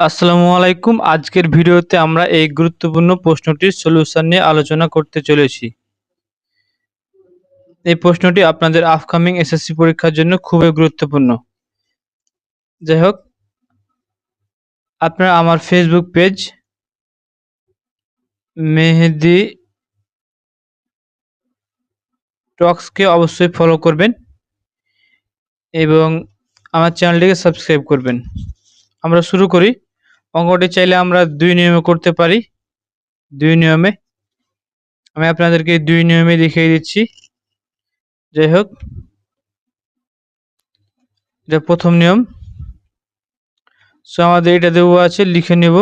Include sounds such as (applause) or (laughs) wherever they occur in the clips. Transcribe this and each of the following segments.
আসসালামু আলাইকুম। আজকের ভিডিওতে আমরা এই গুরুত্বপূর্ণ প্রশ্নটির সলিউশন নিয়ে আলোচনা করতে চলেছি। এই প্রশ্নটি আপনাদের আপকামিং এসএসসি পরীক্ষার জন্য খুবই গুরুত্বপূর্ণ। যাই হোক, আপনারা আমার ফেসবুক পেজ মেহেদি টক্সকে অবশ্যই ফলো করবেন এবং আমার চ্যানেলটিকে সাবস্ক্রাইব করবেন। আমরা শুরু করি। অঙ্কটি চাইলে আমরা দুই নিয়মে করতে পারি। দুই নিয়মে। আমি আপনাদেরকে দুই নিয়মে দেখিয়ে দিচ্ছি। যাই হোক। এটা প্রথম নিয়ম। সো আমাদের এটা দেওয়া আছে, লিখে নেব।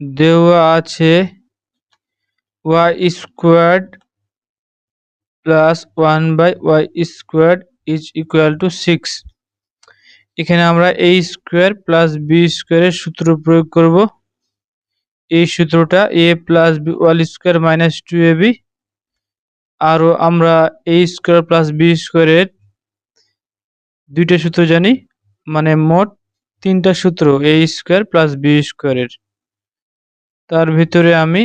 দেওয়া আছে Y squared plus one by Y squared is equal to six এখানে আমরা এ স্কোয়ার প্লাস বি স্কোয়ারের সূত্র প্রয়োগ করব। এই সূত্রটা A plus B whole square minus two A B আরও আমরা এ স্কোয়ার প্লাস বি স্কোয়ারের দুইটা সূত্র জানি মানে মোট তিনটা সূত্র এ স্কোয়ার প্লাস বি স্কোয়ারের তার ভিতরে আমি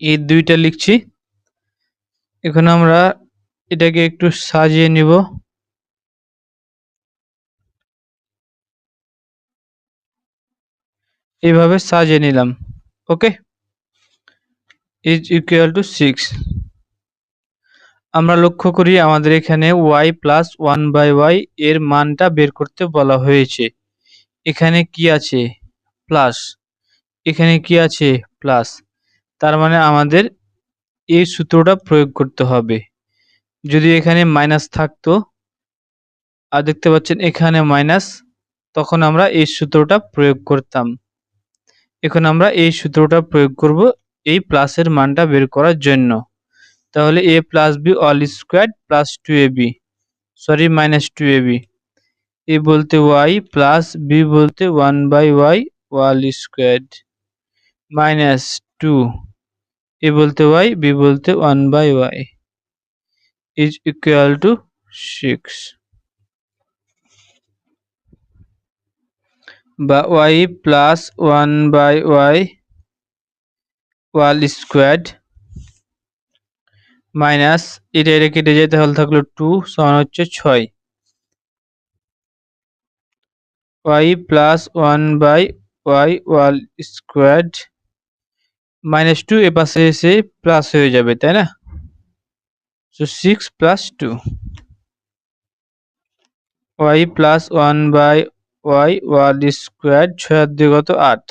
এই দুইটা লিখছি। এখন আমরা এটাকে একটু সাজিয়ে নিব। এইভাবে সাজিয়ে নিলাম, okay? Is equal to six আমরা লক্ষ্য করি আমাদের এখানে Y plus one by Y এর মানটা বের করতে বলা হয়েছে। এখানে কি আছে? প্লাস এখানে কি আছে? প্লাস তার মানে আমাদের এই সূত্রটা প্রয়োগ করতে হবে। যদি এখানে মাইনাস থাকতো, আর দেখতে পাচ্ছেন এখানে মাইনাস তখন আমরা এই সূত্রটা প্রয়োগ করতাম। এখন আমরা এই সূত্রটা প্রয়োগ করব এই প্লাসের মানটা বের করার জন্য। তাহলে A plus B whole square plus two A B sorry minus two A B A বলতে ওয়াই প্লাস বি বলতে one by Y whole square minus two A বলতে ওয়াই বি বলতে one by Y is equal to six বা Y plus one by Y whole squared minus এটা এটা কেটে যেতে হলে থাকল টু সমান হচ্ছে ছয়। Y plus one by Y whole squared minus two এ পাশে এসে প্লাস হয়ে যাবে, তাই না? So six plus two Y plus one by Y whole square ছয় দিগত আট।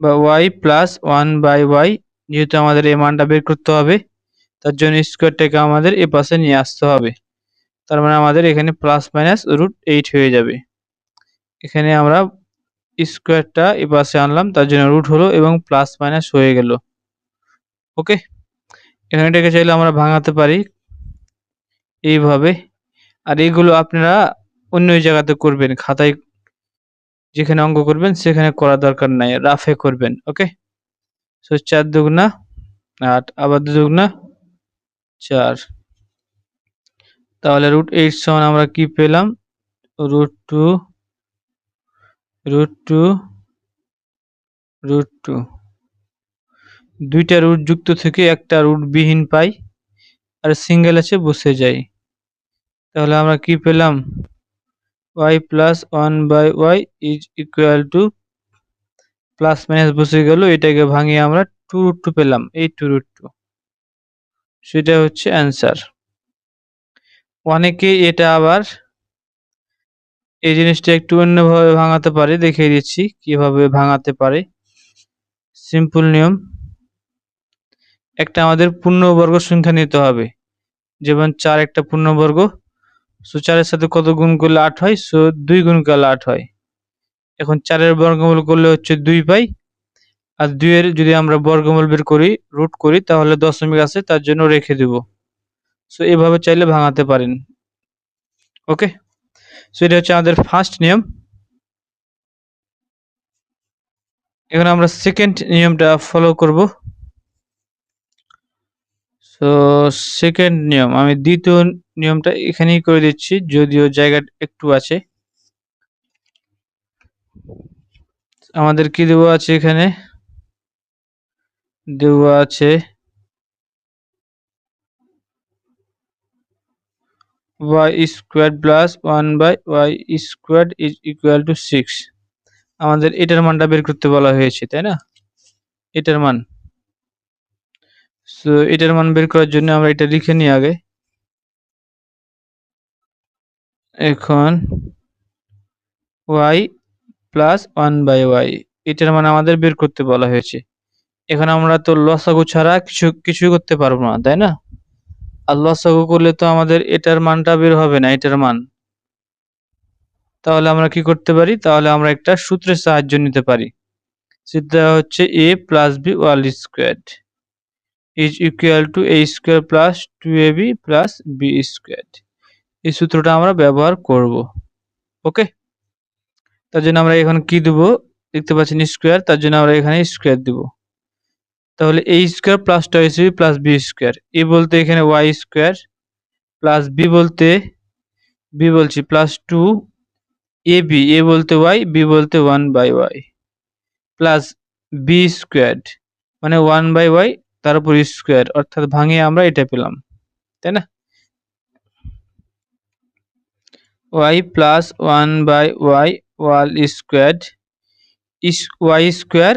বা Y plus one by Y, যেহেতু আমাদের এই মানটা বের করতে হবে, তার জন্য স্কোয়ারটাকে আমাদের এ পাশে নিয়ে আসতে হবে। তার মানে আমাদের এখানে প্লাস মাইনাস রুট এইট হয়ে যাবে। এখানে আমরা স্কোয়ারটা এ পাশে আনলাম, তার জন্য রুট হলো এবং প্লাস মাইনাস হয়ে গেল। ওকে? এখানে এটাকে চাইলে আমরা ভাঙাতে পারি। এইভাবে আর এইগুলো আপনারা অন্য জায়গাতে করবেন, খাতায় যেখানে অঙ্ক করবেন সেখানে করা দরকার নাই রাফে করবেন ওকে সো চার দুগুনা আট, আবার দু দুগুনা চার। তাহলে রুট এইট সমান আমরা কি পেলাম? Root two root two root two দুইটা রুট যুক্ত থেকে একটা রুট বিহীন পাই, আর সিঙ্গেল আছে বসে যায়। তাহলে আমরা কি পেলাম? Y plus one by Y is equal to plus minus বসে গেল, এটাকে ভাঙিয়ে আমরা টু রুট টু পেলাম, এই টু রুট টু সেটা হচ্ছে অ্যান্সার অনেকে এটা আবার এই জিনিসটা একটু অন্যভাবে ভাঙাতে পারে, দেখিয়ে দিচ্ছি কীভাবে ভাঙাতে পারে। সিম্পল নিয়ম। একটা আমাদের পূর্ণবর্গ সংখ্যা নিতে হবে। যেমন চার একটা পূর্ণবর্গ সো চারের সাথে কত গুণ করলে আট হয়? সো দুই গুণ করলে আট হয়। এখন চারের বর্গমূল করলে হচ্ছে দুই পাই। আর দুইয়ের যদি আমরা বর্গমূল বের করি, রুট করি, তাহলে দশমিক আছে, তার জন্য রেখে দেব। সো এভাবে চাইলে ভাঙাতে পারেন। ওকে? সো এটা হচ্ছে আমাদের ফার্স্ট নিয়ম। এখন আমরা সেকেন্ড নিয়মটা ফলো করব। তো সেকেন্ড নিয়ম, আমি দ্বিতীয় নিয়মটা এখানেই করে দিচ্ছি, যদিও জায়গা একটু আছে। আমাদের কি দেওয়া আছে এখানে? দেওয়া আছে y square plus one by Y square is equal to six আমাদের এটার মানটা বের করতে বলা হয়েছে, তাই না? এটার মান। সো এটার মান বের করার জন্য আমরা এটা লিখে নিই আগে। এখন Y plus one by Y এটার মান আমাদের বের করতে বলা হয়েছে। এখন আমরা তো লসাগু ছাড়া কিছু, কিছুই করতে পারব না, তাই না? আর লসাগু করলে তো আমাদের এটার মানটা বের হবে না, এটার মান। তাহলে আমরা কি করতে পারি? তাহলে আমরা একটা সূত্রের সাহায্য নিতে পারি। সেটা হচ্ছে A plus B whole square is equal to A square plus two A B plus B square এই সূত্রটা আমরা ব্যবহার করব ওকে তার জন্য আমরা এখানে কি দেব? দেখতে পাচ্ছেন স্কোয়ার তার জন্য আমরা এখানে স্কোয়ার দেব। তাহলে A square plus two B plus B square A বলতে এখানে ওয়াই স্কোয়ার প্লাস বি বলতে বি বলছি plus two A B A বলতে ওয়াই বি বলতে one by Y plus B square মানে ওয়ান বাই ওয়াই তার উপর স্কোয়ার অর্থাৎ ভাঙিয়ে আমরা এটা পেলাম, তাই না? Y plus one by Y whole square is Y square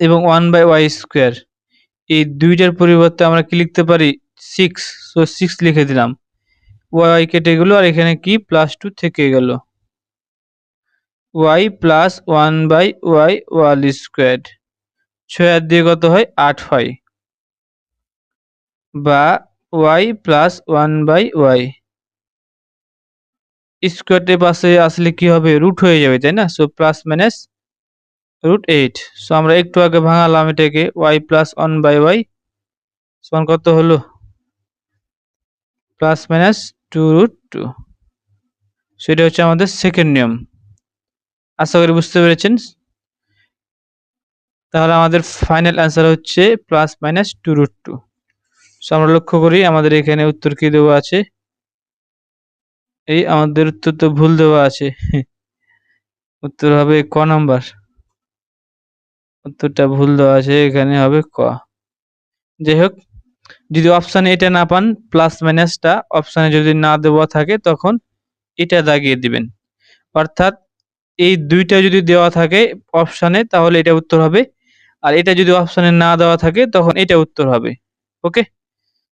এবং ওয়ান বাই ওয়াই স্কোয়ার এই দুইটার পরিবর্তে আমরা কি লিখতে পারি? সিক্স সো সিক্স লিখে দিলাম। ওয়াই কেটে গেল আর এখানে কি? প্লাস টু থেকে গেল। Y plus one by Y whole square ছয় আর দিয়ে কত হয়? আট হয়। বা Y plus one by Y. স্কোয়ারটের পাশে আসলে কি হবে? রুট হয়ে যাবে, তাই না? So plus minus root eight so আমরা একটু আগে ভাঙালাম এটাকে Y plus one by Y সমান কত হলো? Plus minus two root two সেটা হচ্ছে আমাদের সেকেন্ড নিয়ম। আশা করি বুঝতে পেরেছেন। তাহলে আমাদের ফাইনাল অ্যান্সার হচ্ছে plus minus two root two so আমরা লক্ষ্য করি আমাদের এখানে উত্তর কি দেওয়া আছে? এই আমাদের উত্তর তো ভুল দেওয়া আছে। (laughs) উত্তর হবে ক নাম্বার। উত্তরটা ভুল দেওয়া আছে, এখানে হবে ক। যাই হোক যদি অপশানে এটা না পান প্লাস মাইনাসটা অপশানে যদি না দেওয়া থাকে, তখন এটা দাগিয়ে দিবেন। অর্থাৎ এই দুইটা যদি দেওয়া থাকে অপশানে তাহলে এটা উত্তর হবে। আর এটা যদি অপশানে না দেওয়া থাকে, তখন এটা উত্তর হবে। ওকে